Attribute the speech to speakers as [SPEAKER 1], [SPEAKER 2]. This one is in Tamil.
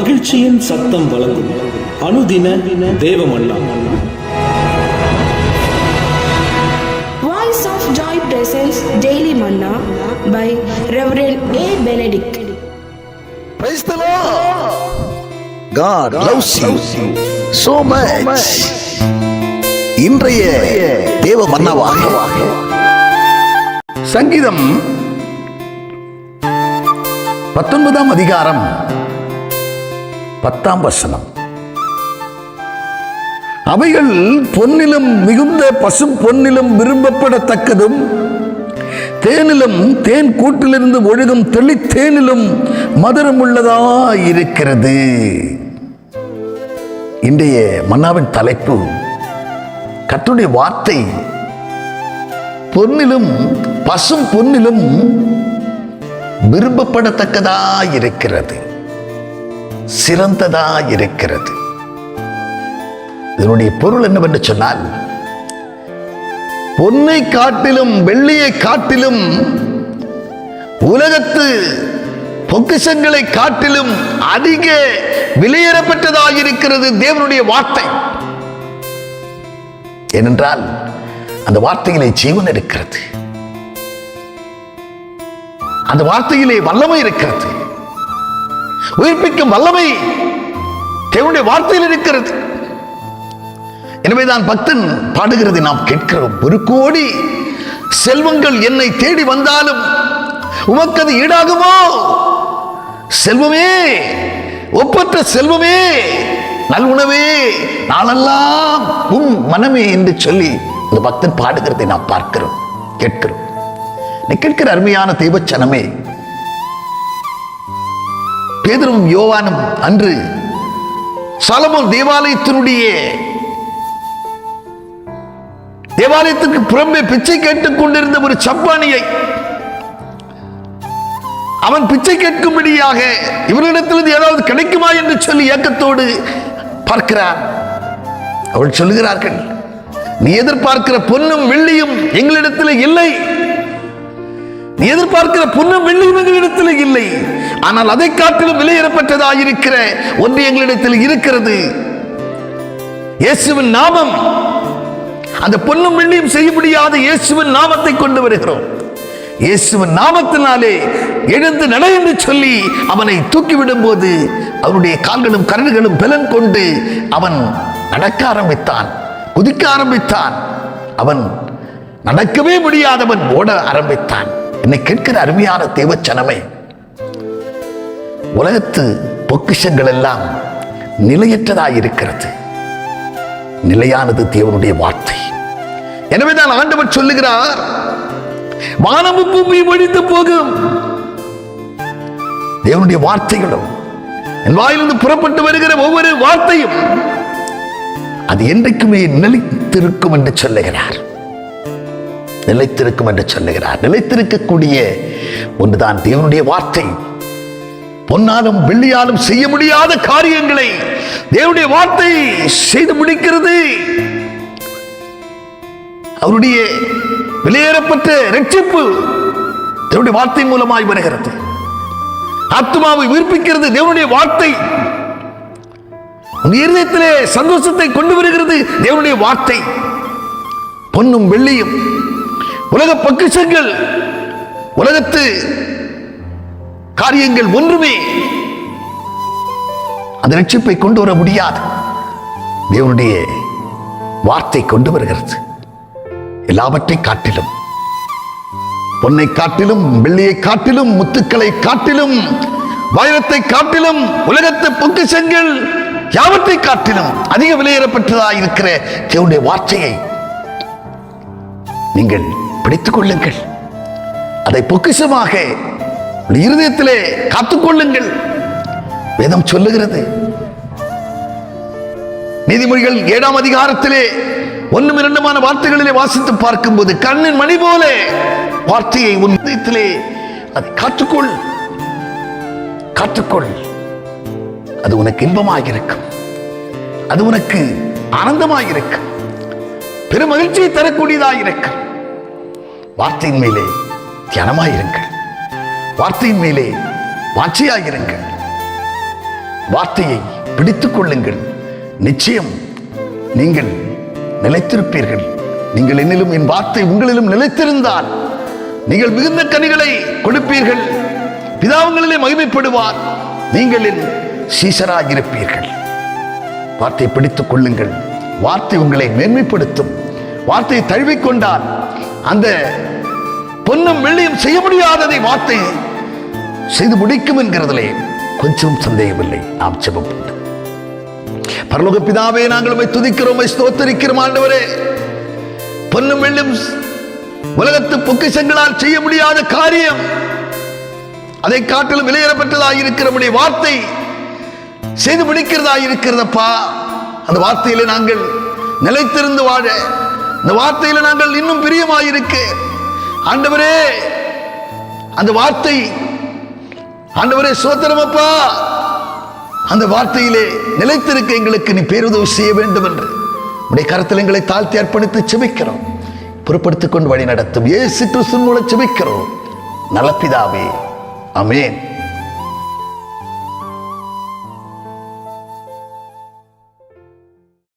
[SPEAKER 1] மகிழ்ச்சியின் சத்தம் வழங்கும் அனுதின தேவமல்லா
[SPEAKER 2] Voice of Joy presents Daily Manna by Reverend A. Benedict.
[SPEAKER 3] Praise the Lord. God loves you so much. இன்றைய தேவ மன்னவாக சங்கீதம் பத்தொன்பதாம் அதிகாரம் பத்தாம் வசனம். அவைகள் பொன்னிலும் மிகுந்த பசும் பொன்னிலும் விரும்பப்படத்தக்கதும் தேனிலும் தேன் கூட்டிலிருந்து ஒழுகும் தெளித்தேனிலும் மதுரம் உள்ளதா இருக்கிறது இன்றைய மன்னாவின் தலைப்பு கத்துடைய வார்த்தை பொன்னிலும் பசும் பொன்னிலும் விரும்பப்படத்தக்கதா இருக்கிறது சிறந்ததா இருக்கிறது இதனுடைய பொருள் என்னவென்று சொன்னால் பொன்னை காட்டிலும் வெள்ளியை காட்டிலும் உலகத்து பொக்கிஷங்களை காட்டிலும் அதிக விலையேறப்பட்டதாக இருக்கிறது தேவனுடைய வார்த்தை. ஏனென்றால் அந்த வார்த்தையிலே ஜீவன் இருக்கிறது. அந்த வார்த்தையிலே வல்லமை இருக்கிறது. உயிர்ப்பிக்கும் வல்லமை தேவனுடைய வார்த்தையில் இருக்கிறது. எனவேதான் பக்தன் பாடுகிறதை நாம் கேட்கிறோம். ஒரு கோடி செல்வங்கள் என்னை தேடி வந்தாலும் உமக்கு அது ஈடாகுமோ? செல்வமே ஒப்பற்ற செல்வமே நல்உணவே நாளெல்லாம் உம் மனமே என்று சொல்லி இந்த பக்தன் பாடுகிறதை நாம் பார்க்கிறோம் கேட்கிறோம். நீ கேட்கிற அருமையான தெய்வச்சனமே பேதரும் யோவானும் அன்று சலமோன் தேவாலயத்தினுடைய தேவாலயத்துக்கு புறம்பே பிச்சை கேட்டுக் கொண்டிருந்த ஒரு சப்பானியை அவன் பிச்சை கேட்கும்படியாக இவரிடத்திலிருந்து ஏதாவது கிடைக்குமா என்று சொல்லி ஏக்கத்தோடு பார்க்கிறான். அவள் சொல்லுகிறார்கள் நீ எதிர்பார்க்கிற பொன்னும் வெள்ளியும் எங்களிடத்தில் இல்லை. நீ எதிர்பார்க்கிற பொன்னும் வெள்ளியும் எங்களிடத்தில் இல்லை. ஆனால் அதை காட்டிலும் விலையேறப்பட்டதாக இருக்கிற ஒன்று எங்களிடத்தில் இருக்கிறது. இயேசுவின் நாமம். அந்த பொண்ணும் வெள்ளியும் செய்ய முடியாத இயேசுவின் நாமத்தை கொண்டு வருகிறோம். இயேசுவின் நாமத்தினாலே எழுந்து நட என்று சொல்லி அவனை தூக்கிவிடும் போது அவனுடைய கால்களும் கரடுகளும் பலன் கொண்டு அவன் நடக்க ஆரம்பித்தான் குதிக்க ஆரம்பித்தான். அவன் நடக்கவே முடியாதவன் ஓட ஆரம்பித்தான். என்னை கேட்கிற அருமையான தேவச்சனமே. உலகத்து பொக்கிஷங்கள் எல்லாம் நிலையற்றதாக இருக்கிறது நிலையானது தேவனுடைய வார்த்தை. எனவேதான் ஆண்டவர் சொல்லுகிறார் வானமும் பூமியும் ஒழித்து போகும். தேவனுடைய வார்த்தைகளும் என் வாயிலிருந்து புறப்பட்டு வருகிற ஒவ்வொரு வார்த்தையும் அது என்றைக்குமே நிலைத்திருக்கும் என்று சொல்லுகிறார். நிலைத்திருக்கும் என்று சொல்லுகிறார். நிலைத்திருக்கக்கூடிய ஒன்றுதான் தேவனுடைய வார்த்தை. பொன்னாலும் வெள்ளியாலும் செய்ய முடியாத காரியங்களை தேவனுடைய வார்த்தை செய்து முடிக்கிறது. அவருடைய வெளியேறப்பட்ட ரட்சிப்பு தேவனுடைய வார்த்தை மூலமாய் வருகிறது. ஆத்மாவை உயிர்ப்பிக்கிறது தேவனுடைய வார்த்தை. இருதயத்திலே சந்தோஷத்தை கொண்டு வருகிறது தேவனுடைய வார்த்தை. பொன்னும் வெள்ளியும் உலக பக்கிஷங்கள் உலகத்து காரியங்கள் ஒன்றுமே அந்த ரட்சிப்பை கொண்டு வர முடியாது. தேவனுடைய வார்த்தை கொண்டு வருகிறது. எல்லாவற்றை காட்டிலும் பொன்னை காட்டிலும் வெள்ளியை காட்டிலும் முத்துக்களை காட்டிலும் வைரத்தை காட்டிலும் உலகத்து பொக்கிசங்கள் யாவற்றை காட்டிலும் அதிக விலையேறப்பட்டதாக இருக்கிற தேவனுடைய வார்த்தையை நீங்கள் பிடித்துக் கொள்ளுங்கள். அதை பொக்கிசமாக இருதயத்திலே காத்துக்கொள்ளுங்கள் வேதம் சொல்லுகிறது. நீதிமொழிகள் ஏழாம் அதிகாரத்திலே ஒன்றும் இரண்டுமான வார்த்தைகளிலே வாசித்து பார்க்கும்போது கண்ணின் மணி போல வார்த்தையை உன் இதயத்திலே அதை காத்துக்கொள். காத்துக்கொள். அது உனக்கு இன்பமாக இருக்கும் அது உனக்கு ஆனந்தமாக இருக்கும் பெரும் மகிழ்ச்சியை தரக்கூடியதாக இருக்கும் வார்த்தையின் மேலே தியானமாயிருங்கள். வார்த்தையின் மேலே வாட்சியாயிருங்கள் வார்த்தையை பிடித்துக் கொள்ளுங்கள். நிச்சயம் நீங்கள் நிலைத்திருப்பீர்கள். நீங்கள் என்னிலும் என் வார்த்தை உங்களிலும் நிலைத்திருந்தால் நீங்கள் மிகுந்த கனிகளை கொடுப்பீர்கள். பிதாவுங்களிலே மகிமைப்படுவார். நீங்கள் என் சீசராகிருப்பீர்கள் வார்த்தை பிடித்துக் கொள்ளுங்கள். வார்த்தை உங்களை மேன்மைப்படுத்தும். வார்த்தையை தழுவிக்கொண்டால் அந்த பொன்னும் வெள்ளியும் செய்ய முடியாததை வார்த்தை செய்து முடிக்கும் என்கிறதிலே கொஞ்சம் சந்தேகமில்லை. நாம் செபம் பரலோக பிதாவே நாங்கள் உம்மை துதிக்கிறோம் ஸ்தோத்தரிக்கிறோம் ஆண்டவரே. பொன்னும் வெள்ளும் உலகத்து பொக்கிஷங்களால் செய்ய முடியாத காரியம். அதை காட்டிலும் விலையேறப்பட்டதாக இருக்கிற வார்த்தை செய்து முடிக்கிறதா இருக்கிறதப்பா அந்த வார்த்தையில நாங்கள் நிலைத்திருந்து வாழ இந்த வார்த்தையில நாங்கள் இன்னும் பிரியமாயிருக்கு. ஆண்டவரே அந்த வார்த்தை ஆண்டவரே சோத்திரமப்பா அந்த வார்த்தையிலே நிலைத்திருக்க எங்களுக்கு நீ பேருதவி செய்ய வேண்டும் என்று. உடைய கருத்தில் எங்களை தாழ்த்தி அர்ப்பணித்து செபிக்கிறோம். பொறுப்படுத்திக் கொண்டு வழி நடத்தும் ஏசு கிறிஸ்துவின் மூலம் செபிக்கிறோம். நலப்பிதாவே அமேன்